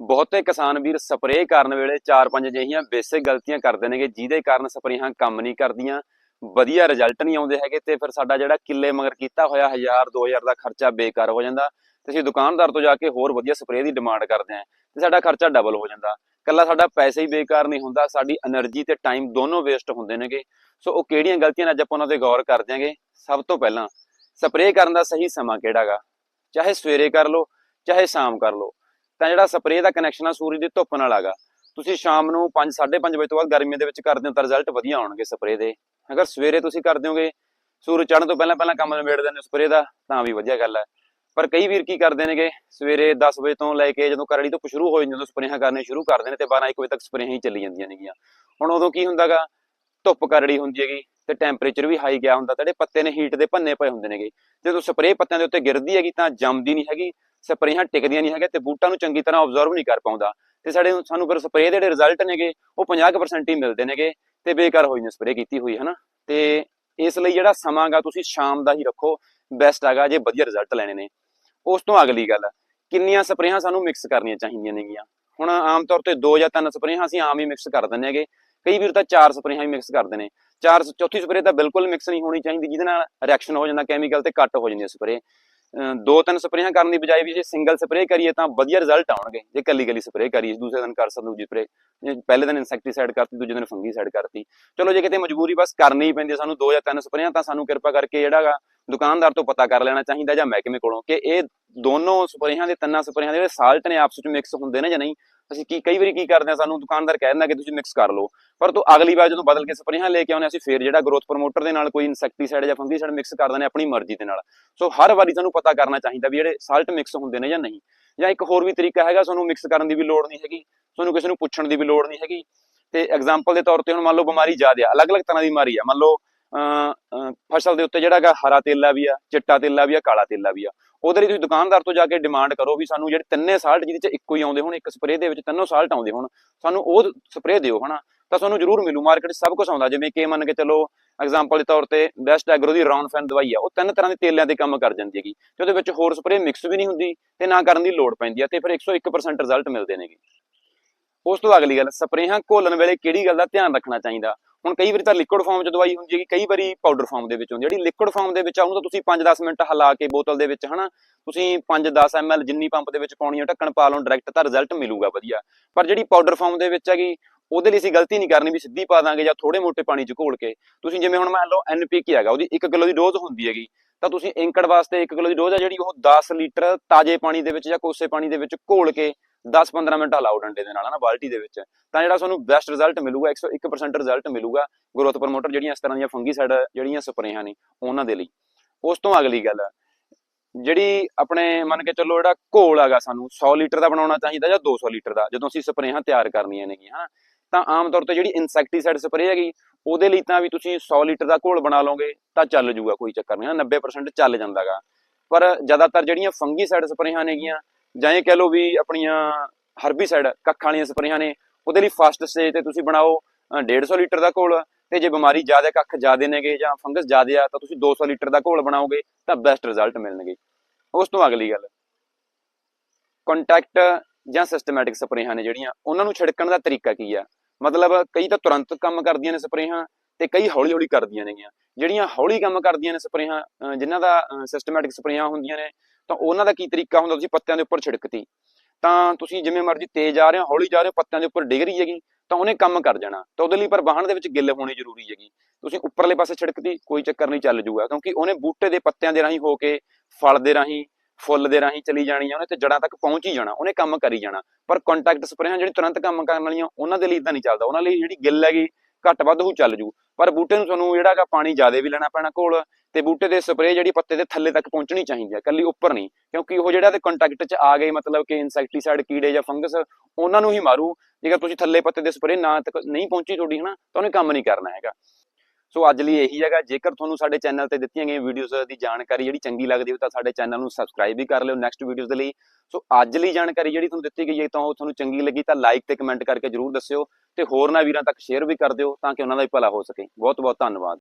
ਬਹੁਤੇ ਕਿਸਾਨ ਵੀਰ ਸਪਰੇਅ ਕਰਨ ਵੇਲੇ ਚਾਰ ਪੰਜ ਜਿਹੀਆਂ ਬੇਸਿਕ ਗਲਤੀਆਂ ਕਰਦੇ ਨੇਗੇ, ਜਿਹਦੇ ਕਾਰਨ ਸਪਰੇਹਾਂ ਕੰਮ ਨਹੀਂ ਕਰਦੀਆਂ, ਵਧੀਆ ਰਿਜ਼ਲਟ ਨਹੀਂ ਆਉਂਦੇ ਹੈਗੇ ਤੇ ਫਿਰ ਸਾਡਾ ਜਿਹੜਾ ਕਿੱਲੇ ਮਗਰ ਕੀਤਾ ਹੋਇਆ 1000 2000 ਦਾ ਖਰਚਾ ਬੇਕਾਰ ਹੋ ਜਾਂਦਾ ਤੇ ਅਸੀਂ ਦੁਕਾਨਦਾਰ ਤੋਂ ਜਾ ਕੇ ਹੋਰ ਵਧੀਆ ਸਪਰੇਅ ਦੀ ਡਿਮਾਂਡ ਕਰਦੇ ਆਂ ਤੇ ਸਾਡਾ ਖਰਚਾ ਡਬਲ ਹੋ ਜਾਂਦਾ। ਕੱਲਾ ਸਾਡਾ ਪੈਸੇ ਹੀ ਬੇਕਾਰ ਨਹੀਂ ਹੁੰਦਾ, ਸਾਡੀ એનર્ਜੀ ਤੇ ਟਾਈਮ ਦੋਨੋਂ ਵੇਸਟ ਹੁੰਦੇ ਨੇਗੇ। ਸੋ ਉਹ ਕਿਹੜੀਆਂ ਗਲਤੀਆਂ ਅੱਜ ਆਪਾਂ ਉਹਨਾਂ ਤੇ ਗੌਰ ਕਰ ਦਿਆਂਗੇ। ਸਭ ਤੋਂ ਪਹਿਲਾਂ ਸਪਰੇਅ ਕਰਨ ਦਾ ਸਹੀ ਸਮਾਂ ਕਿਹੜਾਗਾ ਚਾਹੇ ਸਵੇਰੇ ਕਰ ਲਓ, ਚਾਹੇ ਸ਼ਾਮ ਕਰ ਲਓ। ਤਾਂ ਜਿਹੜਾ ਸਪਰੇਅ ਦਾ ਕਨੈਕਸ਼ਨ ਆ ਸੂਰਜ ਦੀ ਧੁੱਪ ਨਾਲ ਆਗਾ। ਤੁਸੀਂ ਸ਼ਾਮ ਨੂੰ 5 5:30 ਵਜੇ ਤੋਂ ਬਾਅਦ ਗਰਮੀ ਦੇ ਵਿੱਚ ਕਰਦੇ ਹੋ ਤਾਂ ਰਿਜ਼ਲਟ ਵਧੀਆ ਆਉਣਗੇ ਸਪਰੇਅ ਦੇ। ਅਗਰ ਸਵੇਰੇ ਤੁਸੀਂ ਕਰ ਦਿਓਗੇ, ਸੂਰਜ ਚੜ੍ਹਨ ਤੋਂ ਪਹਿਲਾਂ ਪਹਿਲਾਂ ਕੰਮ ਨਿਬੇੜ ਦਿੰਦੇ ਹੋ ਸਪਰੇਅ ਦਾ, ਤਾਂ ਵੀ ਵਧੀਆ ਗੱਲ ਹੈ ਪਰ ਕਈ ਵੀਰ ਕੀ ਕਰਦੇ ਨੇਗੇ, ਸਵੇਰੇ 10 ਵਜੇ ਤੋਂ ਲੈ ਕੇ ਜਦੋਂ ਕਰੜੀ ਤੋਂ ਸ਼ੁਰੂ ਹੋ ਜਾਂਦੀ ਜਦੋਂ ਸਪਰੇਹਾਂ ਕਰਨੇ ਸ਼ੁਰੂ ਕਰਦੇ ਨੇ ਤੇ 12 1 ਵਜੇ ਤੱਕ ਸਪਰੇਹਾਂ ਹੀ ਚੱਲੀ ਜਾਂਦੀਆਂ ਨੇਗੀਆਂ। ਹੁਣ ਉਦੋਂ ਕੀ ਹੁੰਦਾਗਾ, ਧੁੱਪ ਕਰੜੀ ਹੁੰਦੀ ਹੈਗੀ ਤੇ ਟੈਂਪਰੇਚਰ ਵੀ ਹਾਈ ਗਿਆ ਹੁੰਦਾ, ਤੇ ਜਿਹੜੇ ਪੱਤੇ ਨੇ ਹੀਟ ਦੇ ਭੰਨੇ ਪਏ ਹੁੰਦੇ ਨੇਗੇ। ਜਦੋਂ ਸਪਰੇਅ ਪੱਤਿਆਂ ਦੇ ਉੱਤੇ ਗਿਰਦੀ ਹੈਗੀ ਤਾਂ ਜੰਮਦੀ ਨਹੀਂ ਹੈਗੀ ਸਪਰੇਹਾਂ ਟਿਕਦੀਆਂ ਨਹੀਂ ਹੈਗੇ ਤੇ ਬੂਟਾਂ ਨੂੰ ਚੰਗੀ ਤਰ੍ਹਾਂ ਆਬਜ਼ਰਵ ਨਹੀਂ ਕਰ ਪਾਉਂਦਾ। ਤੇ ਸਾਡੇ ਸਾਨੂੰ ਫਿਰ ਸਪਰੇਅ ਦੇ ਜਿਹੜੇ ਰਿਜ਼ਲਟ ਨੇਗੇ, ਉਹ 50% ਹੀ ਮਿਲਦੇ ਨੇਗੇ ਤੇ ਬੇਕਾਰ ਹੋਈ ਨੇ ਸਪਰੇਅ ਕੀਤੀ ਹੋਈ, ਹਨਾ? ਤੇ ਇਸ ਲਈ ਜਿਹੜਾ ਸਮਾਂਗਾ ਤੁਸੀਂ ਸ਼ਾਮ ਦਾ ਹੀ ਰੱਖੋ ਬੈਸਟ ਹੈਗਾ ਜੇ ਵਧੀਆ ਰਿਜ਼ਲਟ ਲੈਣੇ ਨੇ। ਉਸ ਤੋਂ ਅਗਲੀ ਗੱਲ, ਕਿੰਨੀਆਂ ਸਪਰੇਹਾਂ ਸਾਨੂੰ ਮਿਕਸ ਕਰਨੀਆਂ ਚਾਹੀਦੀਆਂ ਨੇਗੀਆਂ? ਹੁਣ ਆਮ ਤੌਰ ਤੇ ਦੋ ਜਾਂ ਤਿੰਨ ਸਪਰੇਹਾਂ ਅਸੀਂ ਆਮ ਹੀ ਮਿਕਸ ਕਰ ਦਿੰਦੇ ਹੈਗੇ। ਕਈ ਵੀਰ ਤਾਂ ਚਾਰ ਸਪਰੇਹਾਂ ਵੀ ਮਿਕਸ ਕਰਦੇ ਨੇ। ਚਾਰ ਚੌਥੀ ਸਪਰੇਅ ਤਾਂ ਬਿਲਕੁਲ ਮਿਕਸ ਨਹੀਂ ਹੋਣੀ ਚਾਹੀਦੀ, ਜਿਹਦੇ ਨਾਲ ਰਿਐਕਸ਼ਨ ਹੋ ਜਾਂਦਾ ਕੈਮੀਕਲ ਤੇ ਕੱਟ ਹੋ ਜਾਂਦੀ ਹੈ ਸਪਰੇਅ ਦੋ ਤਿੰਨ ਸਪਰੇਆਂ ਕਰਨ ਦੀ ਬਜਾਏ ਵੀ ਜੇ ਸਿੰਗਲ ਸਪਰੇਅ ਕਰੀਏ ਤਾਂ ਵਧੀਆ ਰਿਜ਼ਲਟ ਆਉਣਗੇ। ਜੇ ਕੱਲੀ ਕੱਲੀ ਸਪਰੇਅ ਕਰੀਏ, ਦੂਸਰੇ ਦਿਨ ਕਰ ਸਕਦੇ ਦੂਜੀ ਸਪਰੇਅ ਪਹਿਲੇ ਦਿਨ ਇਨਸੈਕਟੀਸਾਈਡ ਕਰਤੀ, ਦੂਜੇ ਦਿਨ ਫੰਗੀਸਾਈਡ ਕਰਤੀ। ਚਲੋ, ਜੇ ਕਿਤੇ ਮਜਬੂਰੀ ਬਸ ਕਰਨੀ ਹੀ ਪੈਂਦੀ ਹੈ ਸਾਨੂੰ ਦੋ ਜਾਂ ਤਿੰਨ ਸਪਰੇਆਂ, ਤਾਂ ਸਾਨੂੰ ਕਿਰਪਾ ਕਰਕੇ ਜਿਹੜਾਗਾ ਦੁਕਾਨਦਾਰ ਤੋਂ ਪਤਾ ਕਰ ਲੈਣਾ ਚਾਹੀਦਾ ਜਾਂ ਮਹਿਕਮੇ ਕੋਲੋਂ ਕਿ ਇਹ ਦੋਨੋਂ ਸਪਰੇਹਾਂ ਦੇ ਤਿੰਨਾਂ ਸਪਰੇਹਾਂ ਦੇ ਜਿਹੜੇ ਸਾਲਟ ਨੇ ਆਪਸ ਵਿੱਚ ਮਿਕਸ ਹੁੰਦੇ ਨੇ ਜਾਂ ਨਹੀਂ। ਅਸੀਂ ਕੀ ਕਈ ਵਾਰੀ ਕੀ ਕਰਦੇ ਆ ਸਾਨੂੰ ਦੁਕਾਨਦਾਰ ਕਹਿ ਦਿੰਦਾ ਕਿ ਤੁਸੀਂ ਮਿਕਸ ਕਰ ਲਓ। ਪਰ ਤੋਂ ਅਗਲੀ ਵਾਰ ਜਦੋਂ ਬਦਲ ਕੇ ਸਪਰੇਹਾਂ ਲੈ ਕੇ ਆਉਂਦੇ ਅਸੀਂ ਫੇਰ ਜਿਹੜਾ ਗਰੋਥ ਪ੍ਰੋਮੋਟਰ ਦੇ ਨਾਲ ਕੋਈ ਇਨਸੈਕਟੀਸਾਈਡ ਜਾਂ ਫੰਗੀਸਾਈਡ ਮਿਕਸ ਕਰ ਦਿੰਦੇ ਆਪਣੀ ਮਰਜ਼ੀ ਦੇ ਨਾਲ। ਸੋ ਹਰ ਵਾਰੀ ਸਾਨੂੰ ਪਤਾ ਕਰਨਾ ਚਾਹੀਦਾ ਵੀ ਜਿਹੜੇ ਸਾਲਟ ਮਿਕਸ ਹੁੰਦੇ ਨੇ ਜਾਂ ਨਹੀਂ। ਜਾਂ ਇੱਕ ਹੋਰ ਵੀ ਤਰੀਕਾ ਹੈਗਾ ਸਾਨੂੰ ਮਿਕਸ ਕਰਨ ਦੀ ਵੀ ਲੋੜ ਨਹੀਂ ਹੈਗੀ। ਤੁਹਾਨੂੰ ਕਿਸੇ ਨੂੰ ਪੁੱਛਣ ਦੀ ਵੀ ਲੋੜ ਨਹੀਂ ਹੈਗੀ। ਤੇ ਐਗਜ਼ਾਮਪਲ ਦੇ ਤੌਰ ਤੇ ਹੁਣ ਮੰਨ ਲਓ ਬਿਮਾਰੀ ਜ਼ਿਆਦਾ ਆ ਅਲੱਗ-ਅਲੱਗ ਤਰ੍ਹਾਂ ਦੀ ਬਿਮਾਰੀ ਆ। ਮੰਨ ਲਓ ਅਹ, ਫਸਲ ਦੇ ਉੱਤੇ ਜਿਹੜਾ ਹਰਾ ਤੇਲਾ ਵੀ ਆ, ਚਿੱਟਾ ਤੇਲਾ ਵੀ ਆ, ਕਾਲਾ ਤੇਲਾ ਵੀ ਆ। ਉਹਦੇ ਲਈ ਤੁਸੀਂ ਦੁਕਾਨਦਾਰ ਤੋਂ ਜਾ ਕੇ ਡਿਮਾਂਡ ਕਰੋ ਵੀ ਸਾਨੂੰ ਜਿਹੜੇ ਤਿੰਨੇ ਸਾਲਟ ਜਿਹਦੇ ਚ ਇੱਕੋ ਹੀ ਆਉਂਦੇ ਹੁਣ, ਇੱਕ ਸਪਰੇਅ ਦੇ ਵਿੱਚ ਤਿੰਨੋਂ ਸਾਲਟ ਆਉਂਦੇ ਹੁਣ, ਸਾਨੂੰ ਉਹ ਸਪਰੇਅ ਦਿਓ, ਹਨਾ? ਤਾਂ ਤੁਹਾਨੂੰ ਜ਼ਰੂਰ ਮਿਲੂ ਮਾਰਕੀਟ ਸਭ ਕੁਝ ਆਉਂਦਾ, ਜਿਵੇਂ ਕਿ ਮੰਨ ਕੇ ਚੱਲੋ ਐਗਜ਼ਾਮਪਲ ਦੇ ਤੌਰ ਤੇ ਬੈਸਟ ਐਗਰੋ ਦੀ ਰੌਨਫੈਨ ਦਵਾਈ ਆ, ਉਹ ਤਿੰਨ ਤਰ੍ਹਾਂ ਦੇ ਤੇਲਿਆਂ ਤੇ ਕੰਮ ਕਰ ਜਾਂਦੀ ਹੈਗੀ, ਤੇ ਉਹਦੇ ਵਿੱਚ ਹੋਰ ਸਪਰੇਅ ਮਿਕਸ ਵੀ ਨਹੀਂ ਹੁੰਦੀ ਤੇ ਨਾ ਕਰਨ ਦੀ ਲੋੜ ਪੈਂਦੀ ਆ, ਤੇ ਫਿਰ 101% ਰਿਜ਼ਲਟ ਮਿਲਦੇ ਨੇਗੇ ਉਸ ਤੋਂ ਅਗਲੀ ਗੱਲ, ਸਪਰੇਹਾਂ ਘੋਲਣ ਵੇਲੇ ਕਿਹੜੀ ਗੱਲ ਦਾ ਧਿਆਨ ਰੱਖਣਾ ਚਾਹੀਦਾ? ਹੁਣ ਕਈ ਵਾਰੀ ਤਾਂ ਲਿਕੁਇਡ ਫਾਰਮ 'ਚ ਦਵਾਈ ਹੁੰਦੀ ਹੈਗੀ, ਕਈ ਵਾਰੀ ਪਾਊਡਰ ਫਾਰਮ ਦੇ ਵਿੱਚ ਹੁੰਦੀ ਜਿਹੜੀ ਲਿਕੁਇਡ ਫਾਰਮ ਦੇ ਵਿੱਚ ਆ, ਉਹਨੂੰ ਤਾਂ ਤੁਸੀਂ 5-10 ਮਿੰਟ ਹਿਲਾ ਕੇ ਬੋਤਲ ਦੇ ਵਿੱਚ, ਹਨਾ, ਤੁਸੀਂ 5-10 ml ਜਿੰਨੀ ਪੰਪ ਦੇ ਵਿੱਚ ਪਾਉਣੀ ਹੈ, ਢੱਕਣ ਪਾ ਲਓ ਡਾਇਰੈਕਟ ਤਾਂ ਰਿਜ਼ਲਟ ਮਿਲੂਗਾ ਵਧੀਆ। ਪਰ ਜਿਹੜੀ ਪਾਊਡਰ ਫਾਰਮ ਦੇ ਵਿੱਚ ਹੈਗੀ, ਉਹਦੇ ਲਈ ਅਸੀਂ ਗਲਤੀ ਨਹੀਂ ਕਰਨੀ ਵੀ ਸਿੱਧੀ ਪਾ ਦਾਂਗੇ ਜਾਂ ਥੋੜੇ ਮੋਟੇ ਪਾਣੀ 'ਚ ਘੋਲ ਕੇ। ਤੁਸੀਂ ਜਿਵੇਂ ਹੁਣ ਮੰਨ ਲਓ ਐਨਪੀਕੇ ਹੈਗਾ, ਉਹਦੀ 1 ਕਿਲੋ ਦੀ ਡੋਜ਼ ਹੁੰਦੀ ਹੈਗੀ, ਤਾਂ ਤੁਸੀਂ ਇੰਕੜ ਵਾਸਤੇ 1 ਕਿਲੋ ਦੀ ਡੋਜ਼ ਆ ਜਿਹੜੀ ਉਹ 10 ਲੀਟਰ ਤਾਜ਼ੇ ਪਾਣੀ ਦੇ ਵਿੱਚ ਜਾਂ ਕੋਸੇ ਪਾਣੀ ਦੇ ਵਿੱਚ ਘੋਲ ਕੇ 10-15 ਮਿੰਟ ਹਲਾਓ ਡੰਡੇ ਦੇ ਨਾਲ ਨਾ ਬਾਲਟੀ ਦੇ ਵਿੱਚ। ਤਾਂ ਜਿਹੜਾ ਤੁਹਾਨੂੰ ਬੈਸਟ ਰਿਜ਼ਲਟ ਮਿਲੂਗਾ 101% ਰਿਜ਼ਲਟ ਮਿਲੂਗਾ ਗਰੋਥ ਪ੍ਰਮੋਟਰ ਜਿਹੜੀਆਂ ਇਸ ਤਰ੍ਹਾਂ ਦੀਆਂ ਫੰਗੀਸਾਈਡ ਜਿਹੜੀਆਂ ਸਪਰੇਹਾਂ ਨੇ ਉਹਨਾਂ ਦੇ ਲਈ। ਉਸ ਤੋਂ ਅਗਲੀ ਗੱਲ, ਜਿਹੜੀ ਆਪਣੇ ਮੰਨ ਕੇ ਚੱਲੋ ਜਿਹੜਾ ਘੋਲ ਹੈਗਾ ਸਾਨੂੰ 100 ਲੀਟਰ ਦਾ ਬਣਾਉਣਾ ਚਾਹੀਦਾ ਜਾਂ 200 ਲੀਟਰ ਦਾ, ਜਦੋਂ ਅਸੀਂ ਸਪਰੇਹਾਂ ਤਿਆਰ ਕਰਨੀਆਂ ਨੇਗੀਆਂ ਹਾਂ ਤਾਂ ਆਮ ਤੌਰ ਤੇ ਜਿਹੜੀ ਇਨਸੈਕਟੀਸਾਈਡ ਸਪਰੇਅ ਹੈਗੀ, ਉਹਦੇ ਲਈ ਤਾਂ ਵੀ ਤੁਸੀਂ 100 ਲੀਟਰ ਦਾ ਘੋਲ ਬਣਾ ਲਓਗੇ, ਤਾਂ ਚੱਲ ਜੂਗਾ, ਕੋਈ ਚੱਕਰ ਨਹੀਂ 90% ਚੱਲ ਜਾਂਦਾਗਾ। ਪਰ ਜ਼ਿਆਦਾਤਰ ਜਿਹੜੀਆਂ ਫੰਗੀਸਾਈਡ ਸਪਰੇਹਾਂ ਨੇਗੀਆਂ ਜਾਂ ਇਹ ਕਹਿ ਲਓ ਵੀ ਆਪਣੀਆਂ ਹਰਬੀਸਾਈਡ ਕੱਖਾਂ ਵਾਲੀਆਂ ਸਪਰੇਆਂ ਨੇ ਉਹਦੇ ਲਈ ਫਾਸਟ ਸਟੇਜ ਤੇ ਤੁਸੀਂ ਬਣਾਓ ਅ, 150 ਲੀਟਰ ਦਾ ਘੋਲ ਤੇ ਜੇ ਬਿਮਾਰੀ ਜ਼ਿਆਦਾ ਕੱਖ ਜ਼ਿਆਦੇ ਨੇਗੇ ਜਾਂ ਫੰਗਸ ਜ਼ਿਆਦੇ ਆ ਤਾਂ ਤੁਸੀਂ 200 ਲੀਟਰ ਦਾ ਘੋਲ ਬਣਾਓਗੇ ਤਾਂ ਬੈਸਟ ਰਿਜ਼ਲਟ ਮਿਲਣਗੇ। ਉਸ ਤੋਂ ਅਗਲੀ ਗੱਲ ਕੰਟੈਕਟ ਜਾਂ ਸਿਸਟਮੈਟਿਕ ਸਪਰੇਹਾਂ ਨੇ ਜਿਹੜੀਆਂ ਉਹਨਾਂ ਨੂੰ ਛਿੜਕਣ ਦਾ ਤਰੀਕਾ ਕੀ ਆ? ਮਤਲਬ ਕਈ ਤਾਂ ਤੁਰੰਤ ਕੰਮ ਕਰਦੀਆਂ ਨੇ ਸਪਰੇਹਾਂ ਤੇ ਕਈ ਹੌਲੀ ਹੌਲੀ ਕਰਦੀਆਂ ਨੇਗੀਆਂ। ਜਿਹੜੀਆਂ ਹੌਲੀ ਕੰਮ ਕਰਦੀਆਂ ਨੇ ਸਪਰੇਹਾਂ ਅ, ਜਿਨ੍ਹਾਂ ਦਾ ਸਿਸਟਮੈਟਿਕ ਸਪਰੇਹਾਂ ਹੁੰਦੀਆਂ ਨੇ ਤਾਂ ਉਹਨਾਂ ਦਾ ਕੀ ਤਰੀਕਾ ਹੁੰਦਾ? ਤੁਸੀਂ ਪੱਤਿਆਂ ਦੇ ਉੱਪਰ ਛਿੜਕਤੀ। ਤਾਂ ਤੁਸੀਂ ਜਿਵੇਂ ਮਰਜ਼ੀ ਤੇਜ਼ ਆ ਰਹੇ ਹੋ, ਹੌਲੀ ਜਾ ਰਹੇ ਹੋ, ਪੱਤਿਆਂ ਦੇ ਉੱਪਰ ਡਿੱਗ ਰਹੀ ਹੈਗੀ, ਤਾਂ ਉਹਨੇ ਕੰਮ ਕਰ ਜਾਣਾ। ਤਾਂ ਉਹਦੇ ਲਈ ਪਰ ਵਾਹਣ ਦੇ ਵਿੱਚ ਗਿੱਲ ਹੋਣੀ ਜ਼ਰੂਰੀ ਹੈਗੀ। ਤੁਸੀਂ ਉੱਪਰਲੇ ਪਾਸੇ ਛਿੜਕਤੀ, ਕੋਈ ਚੱਕਰ ਨਹੀਂ ਚੱਲ ਜੂਗਾ, ਕਿਉਂਕਿ ਉਹਨੇ ਬੂਟੇ ਦੇ ਪੱਤਿਆਂ ਦੇ ਰਾਹੀਂ ਹੋ ਕੇ, ਫਲ ਦੇ ਰਾਹੀਂ, ਫੁੱਲ ਦੇ ਰਾਹੀਂ ਚਲੀ ਜਾਣੀ ਆ, ਉਹਨੇ ਤੇ ਜੜਾਂ ਤੱਕ ਪਹੁੰਚ ਹੀ ਜਾਣਾ, ਉਹਨੇ ਕੰਮ ਕਰੀ ਜਾਣਾ। ਪਰ ਕੰਟੈਕਟ ਸਪਰੇਹਾਂ ਜਿਹੜੀ ਤੁਰੰਤ ਕੰਮ ਕਰਨ ਵਾਲੀਆਂ, ਉਹਨਾਂ ਦੇ ਲਈ ਇਦਾਂ ਨਹੀਂ ਚੱਲਦਾ। ਉਹਨਾਂ ਲਈ ਜਿਹੜੀ ਗਿੱਲ ਹੈਗੀ, ਘੱਟ ਵੱਧ ਉਹ ਚੱਲ ਜੂ। ਪਰ ਬੂਟੇ ਨੂੰ ਤੁਹਾਨੂੰ ਜਿਹੜਾ ਪਾਣੀ ਜ਼ਿਆਦਾ ਵੀ ਲੈਣਾ ਪੈਣਾ ਕੋਲ ਤੇ ਬੂਟੇ ਦੇ ਸਪਰੇਅ ਜਿਹੜੀ ਪੱਤੇ ਦੇ ਥੱਲੇ ਤੱਕ ਪਹੁੰਚਣੀ ਚਾਹੀਦੀ ਹੈ ਕੱਲੀ ਉੱਪਰ ਨਹੀਂ, ਕਿਉਂਕਿ ਉਹ ਜਿਹੜਾ ਤੇ ਕੰਟੈਕਟ 'ਚ ਆ ਗਏ, ਮਤਲਬ ਕਿ ਇਨਸੈਕਟੀਸਾਈਡ ਕੀੜੇ ਜਾਂ ਫੰਗਸ ਉਹਨਾਂ ਨੂੰ ਹੀ ਮਾਰੂ। ਜੇਕਰ ਤੁਸੀਂ ਥੱਲੇ ਪੱਤੇ ਦੇ ਸਪਰੇਅ ਨਾ ਤੱਕ ਨਹੀਂ ਪਹੁੰਚੀ ਤੁਹਾਡੀ, ਹਨਾ, ਤਾਂ ਉਹਨੇ ਕੰਮ ਨਹੀਂ ਕਰਨਾ ਹੈਗਾ। ਸੋ ਅੱਜ ਲਈ ਇਹੀ ਹੈਗਾ, ਜੇਕਰ ਤੁਹਾਨੂੰ ਸਾਡੇ ਚੈਨਲ ਤੇ ਦਿੱਤੀਆਂ ਗਈਆਂ ਵੀਡੀਓਜ਼ ਦੀ ਜਾਣਕਾਰੀ ਜਿਹੜੀ ਚੰਗੀ ਲੱਗਦੀ ਹੋ ਤਾਂ ਸਾਡੇ ਚੈਨਲ ਨੂੰ ਸਬਸਕ੍ਰਾਈਬ ਵੀ ਕਰ ਲਿਓ ਨੈਕਸਟ ਵੀਡੀਓਜ਼ ਦੇ ਲਈ। ਸੋ ਅੱਜ ਲਈ ਜਾਣਕਾਰੀ ਜਿਹੜੀ ਤੁਹਾਨੂੰ ਦਿੱਤੀ ਗਈ ਹੈ, ਤਾਂ ਉਹ ਤੁਹਾਨੂੰ ਚੰਗੀ ਲੱਗੀ, ਤਾਂ ਲਾਈਕ ਤੇ ਕਮੈਂਟ ਕਰਕੇ ਜਰੂਰ ਦੱਸਿਓ ਤੇ ਹੋਰਨਾਂ ਵੀਰਾਂ ਤੱਕ ਸ਼ੇਅਰ ਵੀ ਕਰ ਦਿਓ, ਤਾਂ ਕਿ ਉਹਨਾਂ ਦਾ ਵੀ ਭਲਾ ਹੋ ਸਕੇ। ਬਹੁਤ ਬਹੁਤ ਧੰਨਵਾਦ।